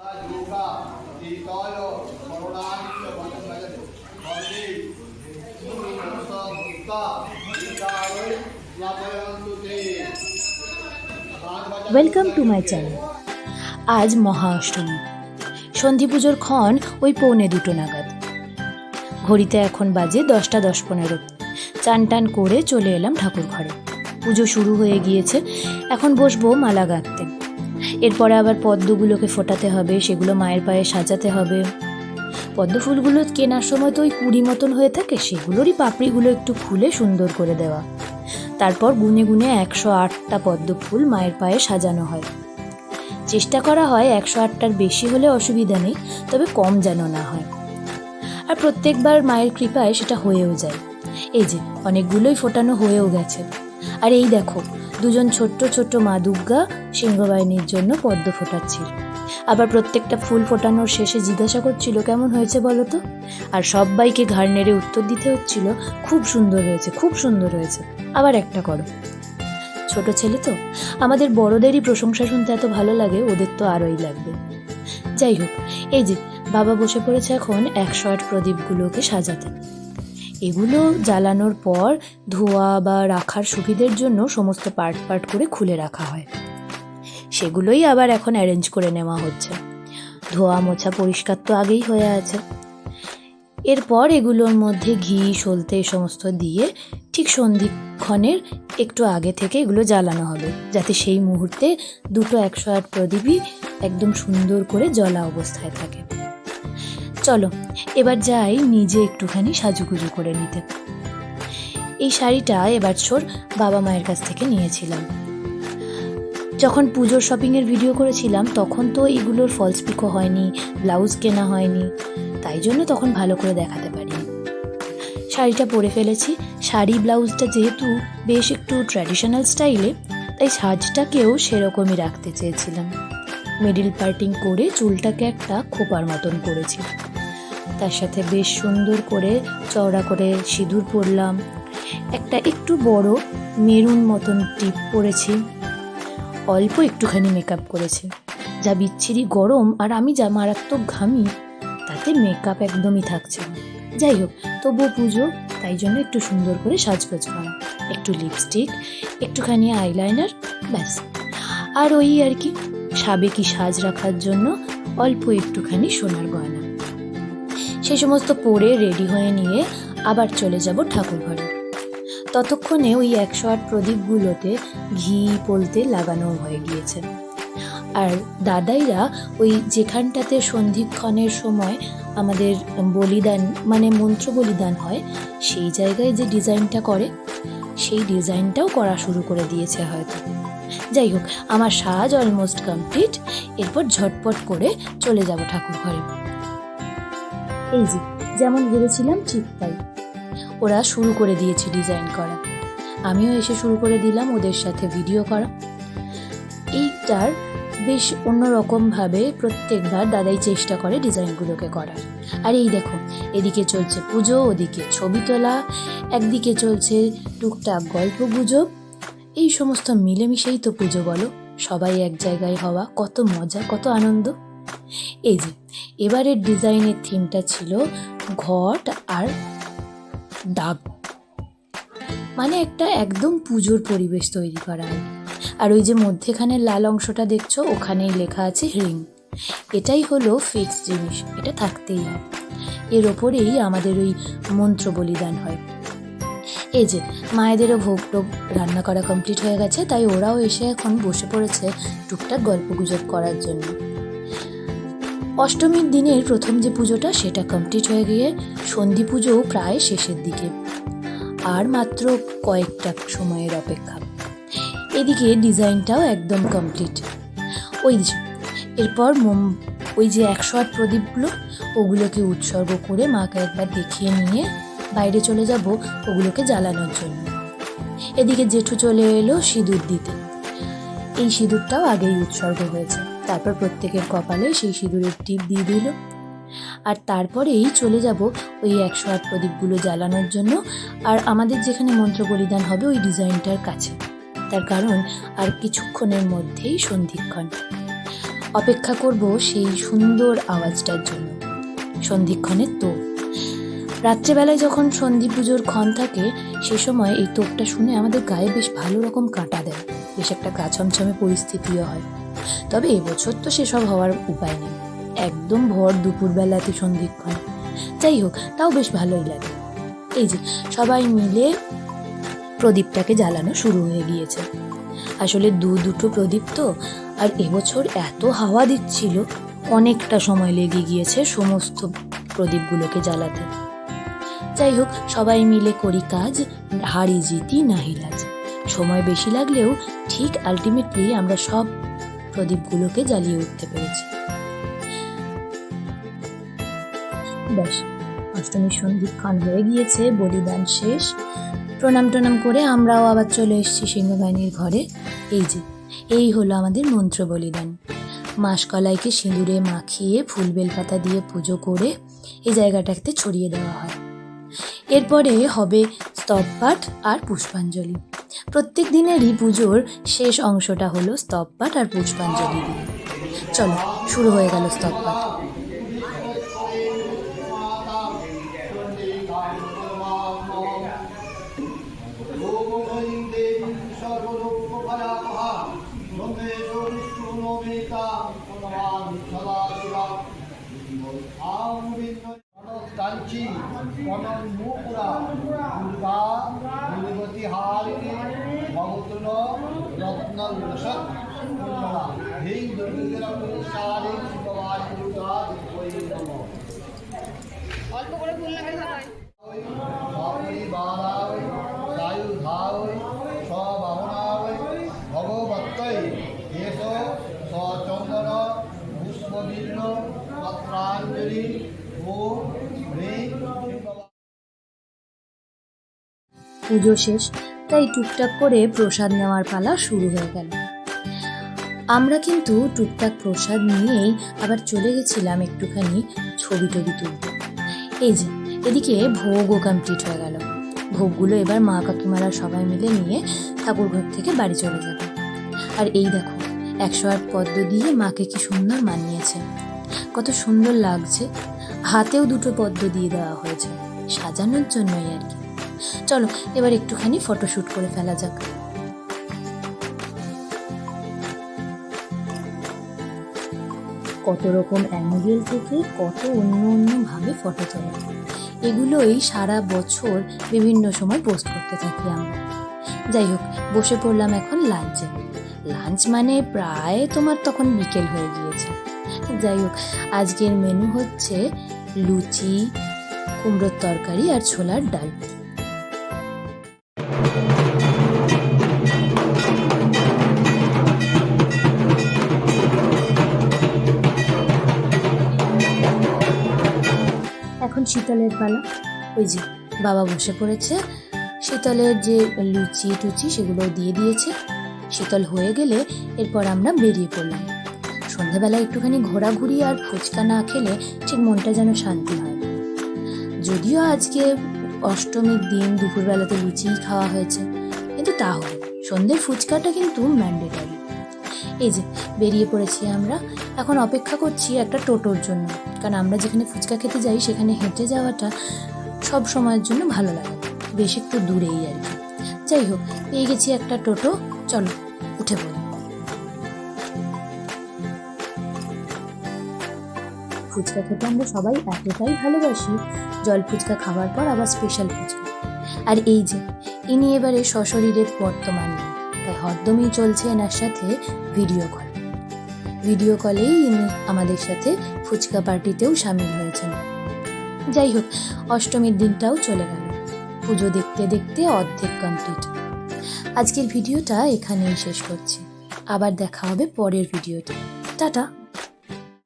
Yoga Vandan welcome to my channel আজ মহা অষ্টমী। সন্ধি পুজোর ক্ষণ ওই পৌনে দুটো নাগাদ। ঘড়িতে এখন বাজে দশটা দশ পনেরো। চান টান করে চলে এলাম ঠাকুর ঘরে পুজো শুরু হয়ে গিয়েছে। এখন বসবো মালা গাঁথতে। এরপরে আবার পদ্মগুলোকে ফোটাতে হবে, সেগুলো মায়ের পায়ে সাজাতে হবে। পদ্ম ফুলগুলো কেনার সময় তো ওই কুড়ি মতন হয়ে থাকে, সেগুলোরই পাপড়িগুলো একটু খুলে সুন্দর করে দেওয়া। তারপর গুনে গুনে একশো আটটা পদ্ম ফুল মায়ের পায়ে সাজানো হয়। চেষ্টা করা হয় একশো আটটার বেশি হলে অসুবিধা নেই, তবে কম যেন না হয়। আর প্রত্যেকবার মায়ের কৃপায় সেটা হয়েও যায়। এই যে, অনেকগুলোই ফোটানো হয়েও গেছে। আর এই দেখো দুজন ছোট্ট ছোট্ট মা দুর্গা সিংহবাহিনীর জন্য পদ্ম ফোটাচ্ছিল। আবার প্রত্যেকটা ফুল ফোটানোর শেষে জিজ্ঞাসা করছিল, কেমন হয়েছে বলো তো? আর সবাইকে ঘাড় নেড়ে উত্তর দিতে হচ্ছিল, খুব সুন্দর হয়েছে, খুব সুন্দর হয়েছে। আবার একটা করো। ছোট ছেলে তো, আমাদের বড়দেরই প্রশংসা শুনতে এত ভালো লাগে, ওদের তো আরোই লাগবে। যাই হোক, এই যে, বাবা বসে পড়েছে এখন একশো আট প্রদীপগুলোকে সাজাতে। এগুলো জ্বালানোর পর ধোয়া বা রাখার সুবিধের জন্য সমস্ত পার্ট পার্ট করে খুলে রাখা হয়। সেগুলোই আবার এখন অ্যারেঞ্জ করে নেওয়া হচ্ছে। ধোয়া মোছা পরিষ্কার তো আগেই হয়ে আছে। এরপর এগুলোর মধ্যে ঘি, সলতে সমস্ত দিয়ে ঠিক সন্ধিক্ষণের একটু আগে থেকে এগুলো জ্বালানো হবে, যাতে সেই মুহূর্তে দুটো একশো আট প্রদীপই একদম সুন্দর করে জ্বলা অবস্থায় থাকে। চলো, এবার যাই নিজে একটুখানি সাজুগুজু করে নিতে। এই শাড়িটা এবার ছোর বাবা মায়ের কাছ থেকে নিয়েছিলাম। যখন পুজোর শপিংয়ের ভিডিও করেছিলাম, তখন তো এগুলোর ফলস পিকো হয়নি ব্লাউজ কেনা হয়নি, তাই জন্য তখন ভালো করে দেখাতে পারি শাড়িটা পরে ফেলেছি, শাড়ি ব্লাউজটা যেহেতু বেশ একটু ট্র্যাডিশনাল স্টাইলে তাই সাজটাকেও সেরকমই রাখতে চেয়েছিলাম। মিডিল পার্টিং করে চুলটাকে একটা খোপার মতন করেছি। তার সাথে বেশ সুন্দর করে চওড়া করে সিঁদুর পরলাম। একটা একটু বড় মেরুন মতন টিপ পরেছি। অল্প একটুখানি মেকআপ করেছি। যা বিচ্ছিরি গরম আর আমি যা মারাত্মক ঘামি, তাতে মেকআপ একদমই থাকছে না। যাই হোক, তবুও পুজো, তাই জন্য একটু সুন্দর করে সাজগোজ করা। একটু লিপস্টিক একটুখানি আইলাইনার ব্যাস। আর ওই আর কি, সাবেকি সাজ রাখার জন্য অল্প একটুখানি সোনার গয়না। সে সমস্ত পরে রেডি হয়ে নিয়ে আবার চলে যাব ঠাকুর ঘরে ততক্ষণে ওই একশো আট প্রদীপগুলোতে ঘি পলতে লাগানো হয়ে গিয়েছে। আর দাদাইরা ওই যেখানটাতে সন্ধিক্ষণের সময় আমাদের বলিদান মানে মন্ত্র বলিদান হয়, সেই জায়গায় যে ডিজাইনটা করে, সেই ডিজাইনটাও করা শুরু করে দিয়েছে হয়তো। যাই হোক, আমার সাজ অলমোস্ট কমপ্লিট এরপর ঝটপট করে চলে যাব ঠাকুর ঘরে এই যে, যেমন ভেবেছিলাম ঠিক তাই। ওরা শুরু করে দিয়েছে ডিজাইন করা। আমিও এসে শুরু করে দিলাম ওদের সাথে ভিডিও করা। এইটার বেশ অন্যরকমভাবে প্রত্যেকবার দাদাই চেষ্টা করে ডিজাইনগুলোকে করার। আর এই দেখো, এদিকে চলছে পুজো, ওদিকে ছবি তোলা, একদিকে চলছে টুকটাক গল্প গুজব। এই সমস্ত মিলেমিশেই তো পুজো বলো। সবাই এক জায়গায় হওয়া, কত মজা, কত আনন্দ। এই যে, এবারের ডিজাইনের থিমটা ছিল ঘট আর ডাব মানে একটা একদম পুজোর পরিবেশ তৈরি করা। কি। আর ওই যে মধ্যেখানে লাল অংশটা দেখছ, ওখানেই লেখা আছে রিং। এটাই হলো ফিক্স জিনিস, এটা থাকতেই হয়। এর ওপরেই আমাদের ওই মন্ত্র বলিদান হয়। এই যে, মায়েদেরও ভোগ টোগ রান্না করা কমপ্লিট হয়ে গেছে, তাই ওরাও এসে এখন বসে পড়েছে টুকটাক গল্প গুজব করার জন্য। অষ্টমীর দিনের প্রথম যে পুজোটা সেটা কমপ্লিট হয়ে গিয়ে সন্ধি পুজো প্রায় শেষের দিকে। আর মাত্র কয়েকটা সময়ের অপেক্ষা। এদিকে ডিজাইনটাও একদম কমপ্লিট ওই এরপর মোম, ওই যে একশো আট প্রদীপগুলো, ওগুলোকে উৎসর্গ করে মাকে একবার দেখিয়ে নিয়ে বাইরে চলে যাব ওগুলোকে জ্বালানোর জন্য। এদিকে জেঠু চলে এলো সিঁদুর দিতে। এই সিঁদুরটাও আগেই উৎসর্গ হয়েছে। তারপর প্রত্যেকের কপালে সেই সিঁদুরের টিপ দিয়ে দিল। আর তারপরেই চলে যাব ওই একশো আট প্রদীপগুলো জ্বালানোর জন্য। আর আমাদের যেখানে মন্ত্র বলিদান হবে, ওই ডিজাইনটার কাছে। তার কারণ, আর কিছুক্ষণের মধ্যেই সন্ধিক্ষণ। অপেক্ষা করব সেই সুন্দর আওয়াজটার জন্য। সন্ধিক্ষণের তোপ। রাত্রেবেলায় যখন সন্ধি পুজোর ক্ষণ থাকে, সে সময় এই তোপটা শুনে আমাদের গায়ে বেশ ভালো রকম কাঁটা দেয়। বেশ একটা গা ছমছমে পরিস্থিতিও হয়। তবে এবছর তো সেসব হওয়ার উপায় নেই। একদম ভর দুপুরবেলাতে সন্ধিক্ষণ যাই হোক, তাও বেশ ভালোই লাগে। এই যে, সবাই মিলে প্রদীপটাকে জ্বালানো শুরু হয়ে গিয়েছে। আসলে দু দুটো প্রদীপ তো, আর এবছর এত হাওয়া দিচ্ছিল, অনেকটা সময় লেগে গিয়েছে সমস্ত প্রদীপগুলোকে জ্বালাতে। যাই হোক, সবাই মিলে করি কাজ, হারি জিতি নাহিলাজ সময় বেশি লাগলেও ঠিক আলটিমেটলি আমরা সব প্রদীপগুলোকে জ্বালিয়ে উঠতে পেরেছি। ব্যাস অষ্টমীর সন্ধিক্ষণ হয়ে গিয়েছে, বলিদান শেষ। প্রণাম টনাম করে আমরাও আবার চলে এসেছি সিংহবাহিনীর ঘরে। এই যে, এই হলো আমাদের মন্ত্র বলিদান। মাসকলাইকে সিঁদুরে মাখিয়ে ফুল বেলপাতা দিয়ে পুজো করে এই জায়গাটাতে ছড়িয়ে দেওয়া হয়। এরপরে হবে স্তব পাঠ আর পুষ্পাঞ্জলি। প্রত্যেক দিনেরই পুজোর শেষ অংশটা হলো স্তবপাঠ আর পুষ্পাঞ্জলি। দিয়ে চলো, শুরু হয়ে গেল স্তব পাঠ কাঞ্চি সায়ুধায় সবাহনায় ভগবত্তৈ এষ সচন্দন পুষ্পবীর্ণ পত্রাঞ্জলি ও পুজো শেষ তাই টুকটাক করে প্রসাদ নেওয়ার পালা শুরু হয়ে গেল। আমরা কিন্তু টুকটাক প্রসাদ নিয়েই আবার চলে গেছিলাম একটুখানি ছবি টবি তুলতে। এই যে, এদিকে ভোগও কমপ্লিট হয়ে গেল। ভোগগুলো এবার মা কাকিমারা সবাই মিলে নিয়ে ঠাকুর ঘর থেকে বাড়ি চলে যাবে। আর এই দেখো, একশো আট পদ্ম দিয়ে মাকে কি সুন্দর মানিয়েছে। কত সুন্দর লাগছে। হাতেও দুটো পদ্ম দিয়ে দেওয়া হয়েছে, সাজানোর জন্যই আর কি। চলো, এবার একটুখানি ফটোশ্যুট করে ফেলা যাক। কত রকম অ্যাঙ্গেল থেকে কত অন্য অন্য ভাবে ফটো তোলা। এগুলোই সারা বছর বিভিন্ন সময় পোস্ট করতে থাকি আমরা। যাই হোক, বসে পড়লাম এখন লাঞ্চে লাঞ্চ মানে প্রায় তোমার তখন বিকেল হয়ে গিয়েছে। যাই হোক, আজকের মেনু হচ্ছে লুচি, কুমড়োর তরকারি আর ছোলার ডাল। শীতলের পালা। ওই যে বাবা বসে পড়েছে। শীতলের যে লুচি টুচি সেগুলো দিয়ে দিয়েছে। শীতল হয়ে গেলে এরপর আমরা বেরিয়ে পড়লাম। সন্ধ্যাবেলা একটুখানি ঘোরাঘুরি আর ফুচকা না খেলে ঠিক মনটা যেন শান্তি হয় যদিও আজকে অষ্টমীর দিন দুপুরবেলাতে লুচিই খাওয়া হয়েছে, কিন্তু তাহলে সন্ধ্যের ফুচকাটা কিন্তু ম্যান্ডেটারি এই যে বেরিয়ে পড়েছি আমরা। এখন অপেক্ষা করছি একটা টোটোর জন্য। কারণ আমরা যেখানে ফুচকা খেতে যাই, সেখানে হেঁটে যাওয়াটা সব সময়ের জন্য ভালো লাগে। বেশ একটু দূরেই আর কি। যাই হোক, পেয়ে গেছি একটা টোটো। চলো, উঠে পড়ি। ফুচকা খেতে আমরা সবাই এতটাই ভালোবাসি, জল ফুচকা খাওয়ার পর আবার স্পেশাল ফুচকা। আর এই যে, ইনি এবারে সশরীরের বর্তমান তাই হরদমই চলছে এনার সাথে ভিডিও কল ভিডিও কলেই ইনি আমাদের সাথে ফুচকা পার্টিতেও সামিল হয়েছেন। যাই হোক অষ্টমীর দিনটাও চলে গেল। পুজো দেখতে দেখতে অর্ধেক কমপ্লিট আজকের ভিডিওটা এখানেই শেষ করছি। আবার দেখা হবে পরের ভিডিওতে। টাটা!